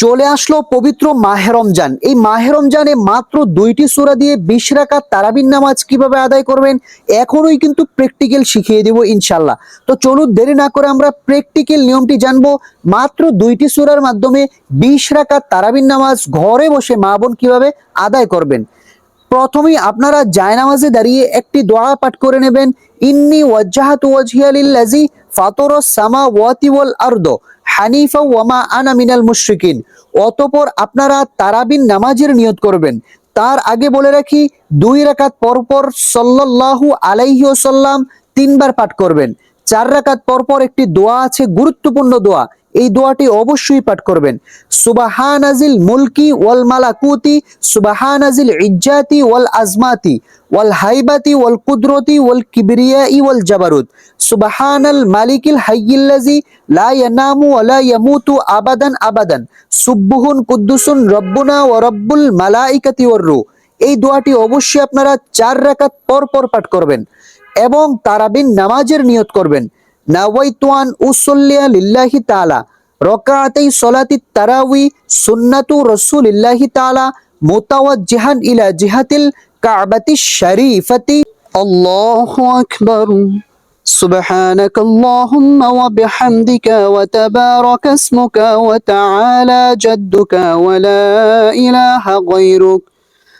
চলে আসলো পবিত্র মাহে রমজান। এই মাহে রমজানে মাত্র দুইটি সূরা দিয়ে বিশ রাকাত তারাবির নামাজ কীভাবে আদায় করবেন, এখনই কিন্তু প্র্যাকটিক্যাল শিখিয়ে দেব ইনশাল্লাহ তো চলুন দেরি না করে আমরা প্র্যাকটিক্যাল নিয়মটি জানব। মাত্র দুইটি সূরার মাধ্যমে বিশ রাকাত তারাবির নামাজ ঘরে বসে মা বোন কীভাবে আদায় করবেন। প্রথমেই আপনারা জায়নামাজে দাঁড়িয়ে একটি দোয়া পাঠ করে নেবেন, ইন্নি ওয়াজ্জাহাতু ওয়াজহিয়া লিল্লাযী সামা ওয়াল আরদ। হানিফা ওয়ামা আনা মিনাল মুশরিকিন। অতঃপর আপনারা তারাবিন নামাজের নিয়ত করবেন। তার আগে বলে রাখি, দুই রাকাত পরপর সাল্লাল্লাহু আলাইহি ওসাল্লাম তিনবার পাঠ করবেন। চার রাকাত পরপর একটি দোয়া আছে, গুরুত্বপূর্ণ দোয়া। এই দোয়াটি অবশ্যই পাঠ করবেন। সুবাহানাজিল মুলকি ওয়াল মালাকুতি, সুবাহানাজিল ইজ্জাতি ওয়াল আজমাতি, ওয়াল হাইবাতি ওয়াল কুদরতি ওয়াল কিবরিয়াই ওয়াল জাবারুত। সুবাহানাল মালিকিল হাইয়িল্লাজি লা ইয়ানামু ওয়া লা ইয়ামুতু আবাদান আবাদান। সুব্বুহুন কুদ্দুসুন রব্বুনা ওয়া রব্বুল মালাইকাতি ওয়ার রূহ। এই দোয়াটি অবশ্যই আপনারা চার রাকাত পর পর পাঠ করবেন এবং তারাবিন নামাজের নিয়ত করবেন। نويت أن أصلي لله تعالى. ركعتي صلاة التراوي سنة رسول الله تعالى. متوجها إلى جهة الكعبة الشريفة. الله أكبر. سبحانك اللهم وبحمدك وتبارك اسمك وتعالى جدك ولا إله غيرك.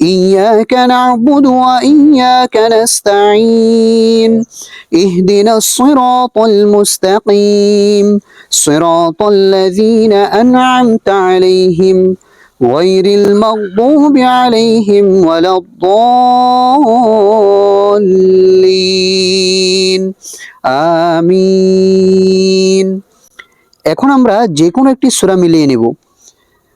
إياك نعبد وإياك نستعين اهدنا الصراط المستقيم صراط الذين أنعمت عليهم غير المغضوب عليهم ولا الضالين آمين এখন আমরা যে কোনো একটি সূরা মিলিয়ে নেব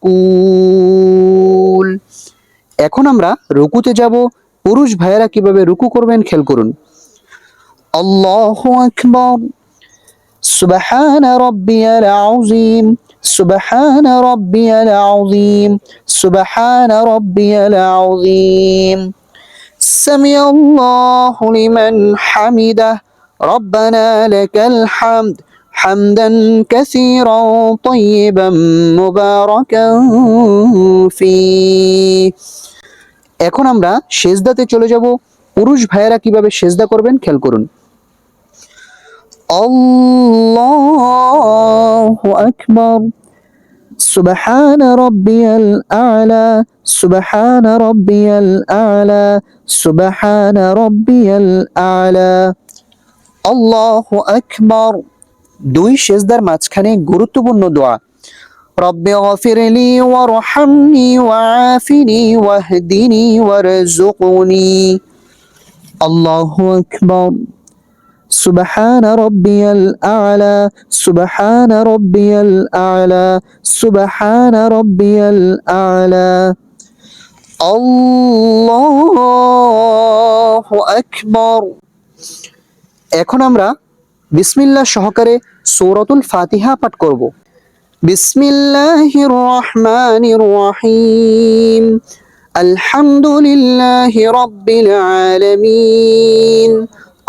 মাকুল এখন আমরা রুকুতে যাব পুরুষ ভাইয়েরা কিভাবে রুকু করবেন খেল করুন আল্লাহু আকবার সুবহান রাব্বিয়াল আযীম সুবহান রাব্বিয়াল আযীম সুবহান রাব্বিয়াল আযীম سمع الله لمن حمده ربنا لك الحمد حمدا كثيرا طيبا مباركا فيه এখন আমরা সেজদাতে চলে যাব পুরুষ ভাইয়েরা কিভাবে সেজদা করবেন খেয়াল করুন আল্লাহু আকবার سبحان ربي الأعلى سبحان ربي الأعلى سبحان ربي الأعلى الله أكبر দুই সেজদার মাঝখানে গুরুত্বপূর্ণ দোয়া রব্বি গফিরলি ওয়ারহামনি ওয়াআফিনি ওয়াহদিনি ওয়ারজুকনি আল্লাহু আকবার سبحان ربي الأعلى سبحان ربي الأعلى سبحان ربي الأعلى الله أكبر এখন আমরা বিসমিল্লাহ সহকারে সৌরতুল ফাতিহা পাঠ করব বিসমিল্লাহির রহমানির রহিম আলহামদুলিল্লাহি রাব্বিল আলামিন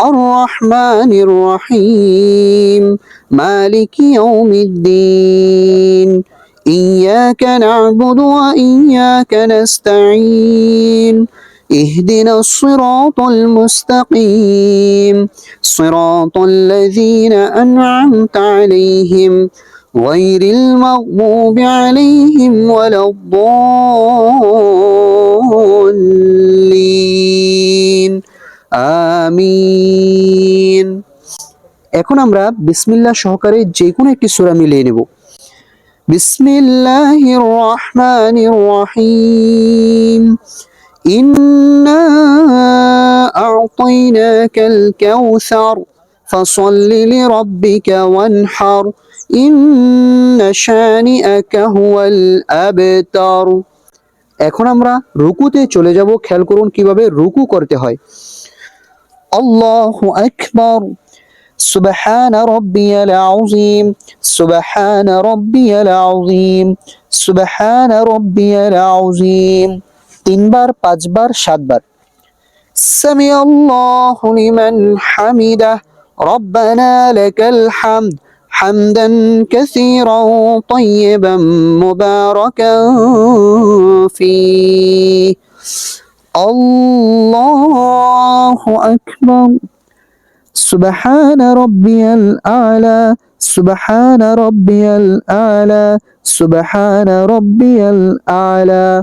الرحمن الرحيم مالك يوم الدين إياك نعبد وإياك نستعين اهدنا الصراط المستقيم صراط الذين أنعمت عليهم غير المغضوب عليهم ولا الضالين আমিন এখন আমরা বিসমিল্লাহ সহকারে যে কোনো একটি সূরা মিলিয়ে নেব বিসমিল্লাহির রহমানির রহিম ইন্না আ'তাইনাকাল কাউসার فصل لربك وانحر إن شانئك هو الأبتر এখন আমরা রুকুতে চলে যাব খেয়াল করুন কিভাবে রুকু করতে হয় আল্লাহু আকবার সুবহান রাব্বিয়াল আযীম সুবহান রাব্বিয়াল আযীম সুবহান রাব্বিয়াল আযীম তিনবার পাঁচবার সাতবার সামি আল্লাহু লিমান হামিদাহ রব্বানা লাকাল হামদ حمدا كثيرا طيبا مباركا فيه الله أكبر سبحان ربي الأعلى سبحان ربي الأعلى سبحان ربي الأعلى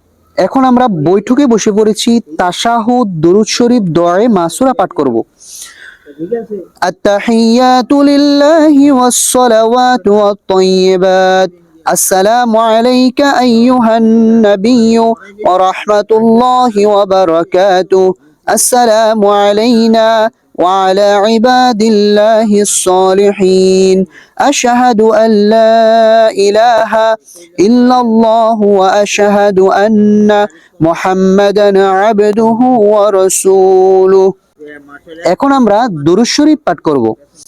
এখন আমরা বৈঠকে বসে পড়েছি তাশাহুদ দরুদ শরীফ দোয়ায়ে মাসুরা পাঠ করব التحيات لله والصلوات والطيبات السلام عليك أيها النبي ورحمة الله وبركاته السلام علينا وعلى عباد الله الصالحين أشهد أن لا إله إلا الله وأشهد أن محمدا عبده ورسوله এখন আমরা দুরুদ শরীফ পাঠ করব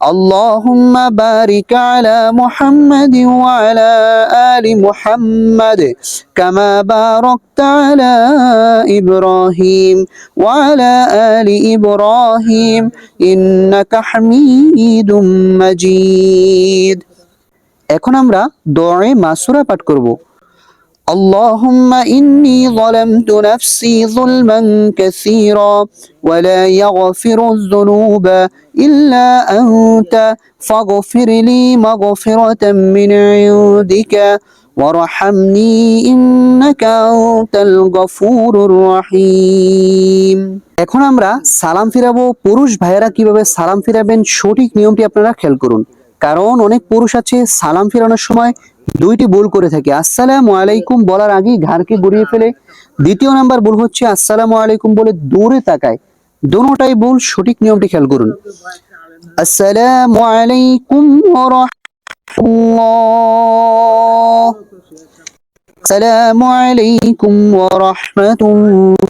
اللهم بارك على محمد وعلى آل محمد كما باركت على إبراهيم وعلى آل إبراهيم إنك حميد مجيد এখন আমরা দোয়ায়ে মাসুরা পাঠ করব اللهم إني ظلمت نفسي ظلما كثيرا ولا يغفر الذنوب إلا أنت فاغفر لي مغفرة من عندك وارحمني إنك أنت الغفور الرحيم এখন আমরা সালাম ফিরাবো পুরুষ ভাইয়েরা কিভাবে সালাম ফিরাবেন সঠিক নিয়মটি আপনারা খেয়াল করুন কারণ অনেক পুরুষ আছে সালাম ফিরানোর সময় দুইটি ভুল করে থাকে। আসসালামু আলাইকুম বলার আগেই ঘাড়কে গড়িয়ে ফেলে। দ্বিতীয় নাম্বার ভুল হচ্ছে আসসালামু আলাইকুম বলে দূরে তাকায়। দোনোটাই ভুল, সঠিক নিয়মটি খেয়াল করুন। আসসালামু আলাইকুম আসসালামু আলাইকুম ওয়া রাহমাতুল্লাহ।